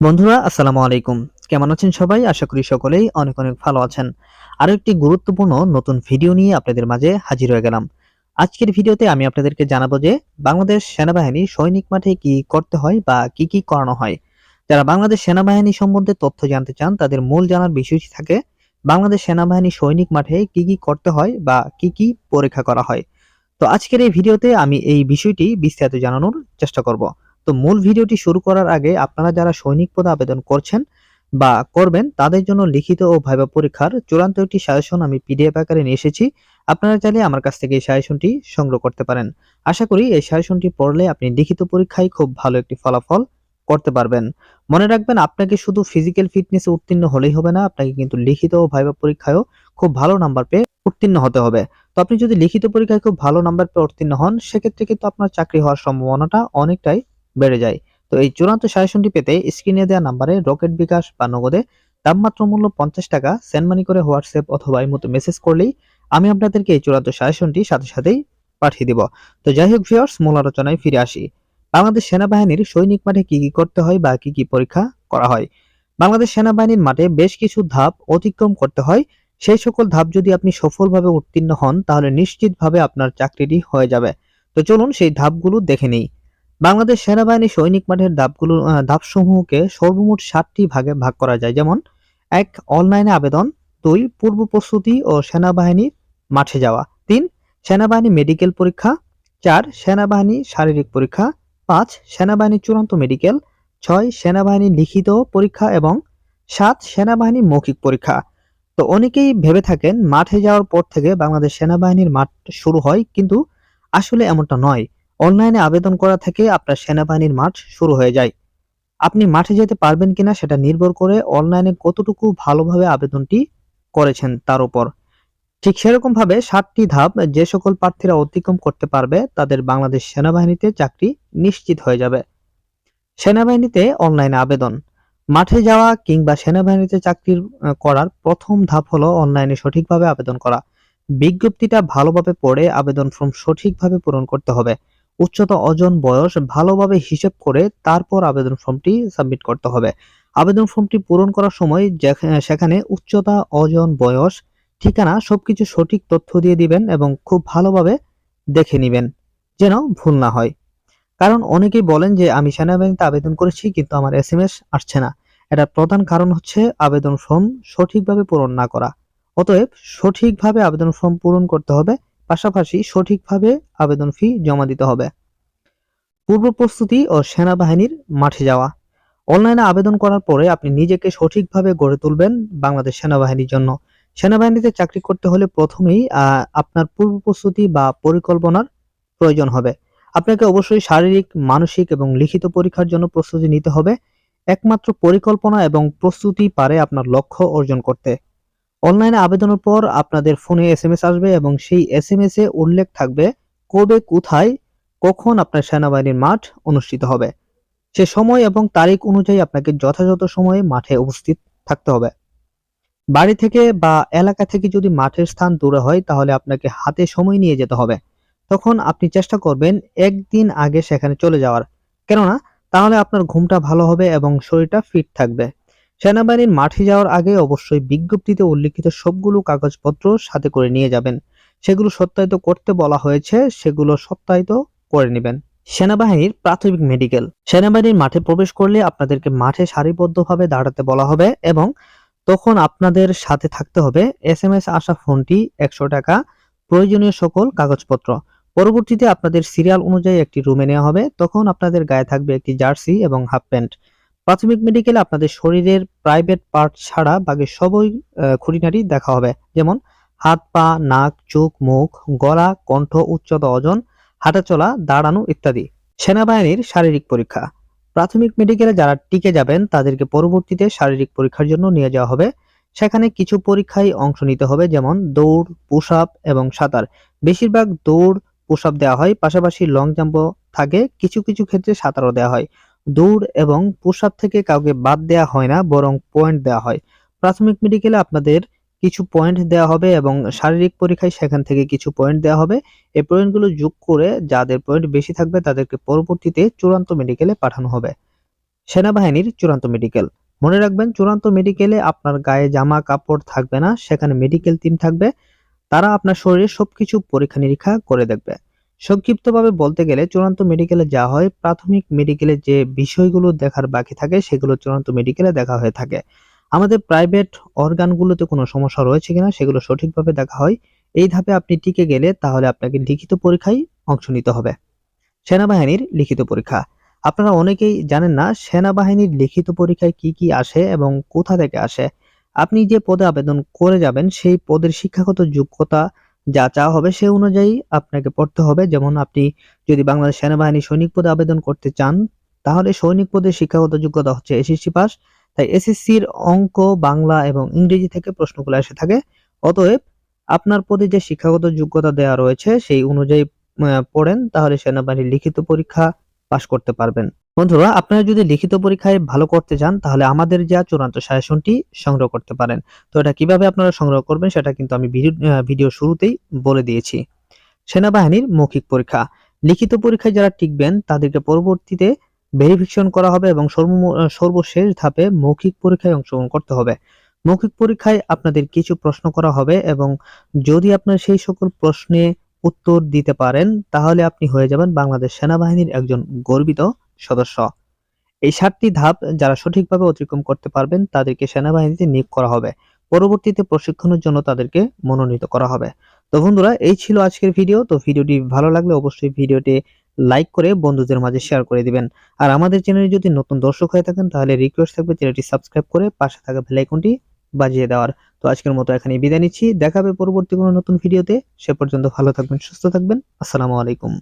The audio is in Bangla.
বন্ধুরা, আসসালামু আলাইকুম। কেমন আছেন সবাই? আশা করি সকলেই অনেক অনেক ভালো আছেন। আরও একটি গুরুত্বপূর্ণ নতুন ভিডিও নিয়ে আপনাদের মাঝে হাজির হয়ে গেলাম। আজকের ভিডিওতে আমি আপনাদেরকে জানাব যে বাংলাদেশ সেনাবাহিনী সৈনিক মাঠে কি করতে হয় বা কি কি করানো হয়। যারা বাংলাদেশ সেনাবাহিনী সম্বন্ধে তথ্য জানতে চান, তাদের মূল জানার বিষয়টি থাকে, বাংলাদেশ সেনাবাহিনী সৈনিক মাঠে কি কি করতে হয় বা কি কি পরীক্ষা করা হয়। তো আজকের এই ভিডিওতে আমি এই বিষয়টি বিস্তারিত জানানোর চেষ্টা করব। তো মূল ভিডিওটি শুরু করার আগে আপনারা যারা সৈনিক পদে আবেদন করছেন বা করবেন, তাদের জন্য লিখিত ও ভাইবা পরীক্ষার চূড়ান্ত একটি সাজেশন আমি পিডিএফ আকারে নিয়ে এসেছি। আপনারা চাইলে আমার কাছ থেকে এই সাজেশনটি সংগ্রহ করতে পারেন। আশা করি এই সাজেশনটি পড়লে আপনি লিখিত পরীক্ষায় খুব ভালো একটি ফলাফল করতে পারবেন। মনে রাখবেন, আপনাকে শুধু ফিজিক্যাল ফিটনেসে উত্তীর্ণ হলেই হবে না, আপনাকে কিন্তু লিখিত ও ভাইবা পরীক্ষায়ও খুব ভালো নাম্বার পেয়ে উত্তীর্ণ হতে হবে। তো আপনি যদি লিখিত পরীক্ষায় খুব ভালো নাম্বার পেয়ে উত্তীর্ণ হন, সেক্ষেত্রে কিন্তু আপনার চাকরি হওয়ার সম্ভাবনাটা অনেকটাই বেড়ে যায়। তো এই চূড়ান্ত সাজেশনটি পেতে স্ক্রিনে দেওয়া নাম্বারে রকেট বিকাশ বা নগদে দামমাত্র মূল্য পঞ্চাশ টাকা, সেন্ড মানি করে হোয়াটসঅ্যাপ অথবা এই মতো মেসেজ করলেই আমি আপনাদেরকে এই চূড়ান্ত সাজেশনটি সাথে সাথেই পাঠিয়ে দিব। তো যাই হোক ভিউয়ার্স, মূল আলোচনায় ফিরে আসি। বাংলাদেশ সেনাবাহিনীর সৈনিক মাঠে কি কি করতে হয় বা কি কি পরীক্ষা করা হয়? বাংলাদেশ সেনাবাহিনীর মাঠে বেশ কিছু ধাপ অতিক্রম করতে হয়। সেই সকল ধাপ যদি আপনি সফলভাবে উত্তীর্ণ হন, তাহলে নিশ্চিতভাবে আপনার চাকরিটি হয়ে যাবে। তো চলুন সেই ধাপগুলো দেখে নেই। বাংলাদেশ সেনাবাহিনী সৈনিক মাঠের ধাপগুলো ধাপসমূহকে সর্বমোট সাতটি ভাগে ভাগ করা যায়। যেমন, এক, অনলাইনে আবেদন, দুই, পূর্ব প্রস্তুতি ও সেনাবাহিনীর মাঠে যাওয়া, তিন, সেনাবাহিনী মেডিকেল পরীক্ষা, চার, সেনাবাহিনী শারীরিক পরীক্ষা, পাঁচ, সেনাবাহিনী চূড়ান্ত মেডিকেল, ছয়, সেনাবাহিনী লিখিত পরীক্ষা এবং সাত, সেনাবাহিনী মৌখিক পরীক্ষা। তো অনেকেই ভেবে থাকেন, মাঠে যাওয়ার পর থেকে বাংলাদেশ সেনাবাহিনীর মাঠ শুরু হয়, কিন্তু আসলে এমনটা নয়। অনলাইনে আবেদন করা থেকে আপনার সেনাবাহিনীর মাঠ শুরু হয়ে যায়। আপনি মাঠে যেতে পারবেন কিনা সেটা নির্ভর করে অনলাইনে কতটুকু ভালোভাবে আবেদনটি করেছেন তার উপর। ঠিক সেরকম ভাবে সাতটি ধাপ যে সকল প্রার্থীরা অতিক্রম করতে পারবে তাদের বাংলাদেশ সেনাবাহিনীতে চাকরি নিশ্চিত হয়ে যাবে। সেনাবাহিনীতে অনলাইনে আবেদন। মাঠে যাওয়া কিংবা সেনাবাহিনীতে চাকরির আহ, করার প্রথম ধাপ হলো অনলাইনে সঠিকভাবে আবেদন করা। বিজ্ঞপ্তিটা ভালোভাবে পড়ে আবেদন ফর্ম সঠিকভাবে পূরণ করতে হবে। উচ্চতা ওজন বয়স ভালোভাবে হিসেব করে তারপর আবেদন ফর্মটি সাবমিট করতে হবে। আবেদন ফর্মটি পূরণ করার সময় সেখানে উচ্চতা ওজন বয়স, ঠিকানা সবকিছু সঠিক তথ্য দিয়ে দিবেন এবং খুব ভালোভাবে দেখে নেবেন যেন ভুল না হয়। কারণ অনেকেই বলেন যে, আমি সেনা সেনাবাহিনীতে আবেদন করেছি কিন্তু আমার এস এম এস আসছে না। এটার প্রধান কারণ হচ্ছে আবেদন ফর্ম সঠিকভাবে পূরণ না করা। অতএব সঠিকভাবে আবেদন ফর্ম পূরণ করতে হবে পাশাপাশি সঠিকভাবে আবেদন ফি জমা দিতে হবে। পূর্ব প্রস্তুতি ও সেনাবাহিনীর মাঠে যাওয়া। অনলাইনে আবেদন করার পরে আপনি নিজেকে সঠিকভাবে গড়ে তুলবেন বাংলাদেশ সেনাবাহিনীর জন্য। সেনাবাহিনীতে চাকরি করতে হলে প্রথমেই আপনার পূর্ব প্রস্তুতি বা পরিকল্পনার প্রয়োজন হবে। আপনাকে অবশ্যই শারীরিক, মানসিক এবং লিখিত পরীক্ষার জন্য প্রস্তুতি নিতে হবে। একমাত্র পরিকল্পনা এবং প্রস্তুতি পারে আপনার লক্ষ্য অর্জন করতে। অনলাইনে আবেদনের পর আপনাদের ফোনে এসএমএস আসবে এবং সেই এসএমএস এ উল্লেখ থাকবে কবে, কোথায়, কখন আপনার সেনাবাহিনীর মাঠ অনুষ্ঠিত হবে। সে সময় এবং তারিখ অনুযায়ী আপনাকে যথাযথ সময়ে মাঠে উপস্থিত থাকতে হবে। বাড়ি থেকে বা এলাকা থেকে যদি মাঠের স্থান দূরে হয়, তাহলে আপনাকে হাতে সময় নিয়ে যেতে হবে। তখন আপনি চেষ্টা করবেন একদিন আগে সেখানে চলে যাওয়ার। কেননা, তাহলে আপনার ঘুমটা ভালো হবে এবং শরীরটা ফিট থাকবে। সেনাবাহিনীর মাঠে যাওয়ার আগে অবশ্যই বিজ্ঞপ্তিতে উল্লিখিত সবগুলো কাগজপত্র সাথে করে নিয়ে যাবেন। সেগুলো সত্যায়িত করতে বলা হয়েছে, সেগুলো সত্যায়িত করে নেবেন। সেনাবাহিনীর প্রাথমিক মেডিকেল। সেনাবাহিনীর মাঠে প্রবেশ করলে আপনাদেরকে মাঠে সারিবদ্ধভাবে দাঁড়াতে বলা হবে এবং তখন আপনাদের সাথে থাকতে হবে। এস এম এস আসা ফোনটি একশো টাকা, প্রয়োজনীয় সকল কাগজপত্র। পরবর্তীতে আপনাদের সিরিয়াল অনুযায়ী একটি রুমে নেওয়া হবে। তখন আপনাদের গায়ে থাকবে একটি জার্সি এবং হাফ প্যান্ট। প্রাথমিক মেডিকেলে আপনাদের শরীরের প্রাইভেট পার্ট ছাড়া বাকি সবই খুঁটিনাটি দেখা হবে। যেমন, হাত পা, নাক, চোখ, মুখ, গলা, কণ্ঠ, উচ্চতা, ওজন হাঁটাচলা দাঁড়ানো ইত্যাদি। সেনাবাহিনীর শারীরিক পরীক্ষা। প্রাথমিক মেডিকেলে যারা টিকে যাবেন, তাদেরকে পরবর্তীতে শারীরিক পরীক্ষার জন্য নিয়ে যাওয়া হবে। সেখানে কিছু পরীক্ষায় অংশ নিতে হবে, যেমন দৌড় পুশ এবং সাঁতার। বেশিরভাগ দৌড় পুশ দেওয়া হয়। পাশাপাশি লং জাম্পও থাকে। কিছু কিছু ক্ষেত্রে সাঁতারও দেওয়া হয়। দৌড় এবং পুশ আপ থেকে কাউকে বাদ দেওয়া হয় না, বরং পয়েন্ট দেওয়া হয়। প্রাথমিক মেডিকেলে আপনাদের কিছু পয়েন্ট দেওয়া হবে এবং শারীরিক পরীক্ষায় সেখান থেকে কিছু পয়েন্ট দেওয়া হবে। এই পয়েন্টগুলো যোগ করে যাদের পয়েন্ট বেশি থাকবে তাদেরকে পরবর্তীতে চূড়ান্ত মেডিকেলে পাঠানো হবে। সেনাবাহিনীর চূড়ান্ত মেডিকেল মনে রাখবেন, চূড়ান্ত মেডিকেলে আপনার গায়ে জামা, কাপড় থাকবে না, সেখানে মেডিকেল টিম থাকবে। তারা আপনার শরীরে সবকিছু পরীক্ষা নিরীক্ষা করে দেখবে। সংক্ষিপ্তভাবে বলতে গেলে চূড়ান্ত মেডিকেলে যা হয়, প্রাথমিক মেডিকেলে যে বিষয়গুলো দেখার বাকি থাকে, সেগুলো চূড়ান্ত মেডিকেলে দেখা হয়ে থাকে। আমাদের প্রাইভেট অর্গানগুলোতে কোনো সমস্যা রয়েছে কিনা, সেগুলো সঠিকভাবে দেখা হয়। এই ধাপে আপনি টিকে গেলে তাহলে আপনাকে লিখিত পরীক্ষায় অংশ নিতে হবে। সেনাবাহিনীর লিখিত পরীক্ষা। আপনারা অনেকেই জানেন না সেনাবাহিনীর লিখিত পরীক্ষায় কি কি আসে এবং কোথা থেকে আসে। আপনি যে পদে আবেদন করে যাবেন, সেই পদের শিক্ষাগত যোগ্যতা যা চাওয়া হবে সে অনুযায়ী আপনাকে পড়তে হবে। যেমন আপনি যদি বাংলাদেশ সেনাবাহিনী সৈনিক পদে আবেদন করতে চান, তাহলে সৈনিক পদের শিক্ষাগত যোগ্যতা হচ্ছে এসএসসি পাস। তাই এসএসসির অঙ্ক, বাংলা এবং ইংরেজি থেকে প্রশ্নগুলো এসে থাকে। অতএব আপনার পদে যে শিক্ষাগত যোগ্যতা দেওয়া রয়েছে, সেই অনুযায়ী পড়েন, তাহলে সেনাবাহিনীর লিখিত পরীক্ষা পাশ করতে পারবেন। বন্ধুরা, আপনারা যদি লিখিত পরীক্ষায় ভালো করতে চান, তাহলে আমাদের যা চূড়ান্ত সাজেশনটি সংগ্রহ করতে পারেন। তো এটা কীভাবে আপনারা সংগ্রহ করবেন, সেটা কিন্তু আমি ভিডিও শুরুতেই বলে দিয়েছি। সেনাবাহিনীর মৌখিক পরীক্ষা। লিখিত পরীক্ষায় যারা টিকবেন, তাদেরকে পরবর্তীতে ভেরিফিকেশন করা হবে এবং সর্ব- সর্বশেষ ধাপে মৌখিক পরীক্ষায় অংশগ্রহণ করতে হবে। মৌখিক পরীক্ষায় আপনাদের কিছু প্রশ্ন করা হবে এবং যদি আপনার সেই সকল প্রশ্নে উত্তর দিতে পারেন, তাহলে আপনি হয়ে যাবেন বাংলাদেশ সেনাবাহিনীর একজন গর্বিত সদস্য। এই সাতটি ধাপ যারা সঠিকভাবে অতিক্রম করতে পারবেন, তাদেরকে সেনাবাহিনীতে নিয়োগ করা হবে। পরবর্তীতে প্রশিক্ষণের জন্য তাদেরকে মনোনীত করা হবে। তো বন্ধুরা, এই ছিল আজকের ভিডিও। তো ভিডিওটি ভালো লাগলে অবশ্যই ভিডিওটি লাইক করে বন্ধুদের মাঝে শেয়ার করে দিবেন। আর আমাদের চ্যানেলে যদি নতুন দর্শক হয়ে থাকেন, তাহলে রিকোয়েস্ট থাকবে চ্যানেলটি সাবস্ক্রাইব করে পাশে থাকা বেল আইকনটি বাজিয়ে দেওয়ার। তো আজকের মতো এখানে বিদায় নিচ্ছি। দেখাবে পরবর্তী কোনো নতুন ভিডিওতে। সে পর্যন্ত ভালো থাকবেন, সুস্থ থাকবেন। আসসালামু আলাইকুম।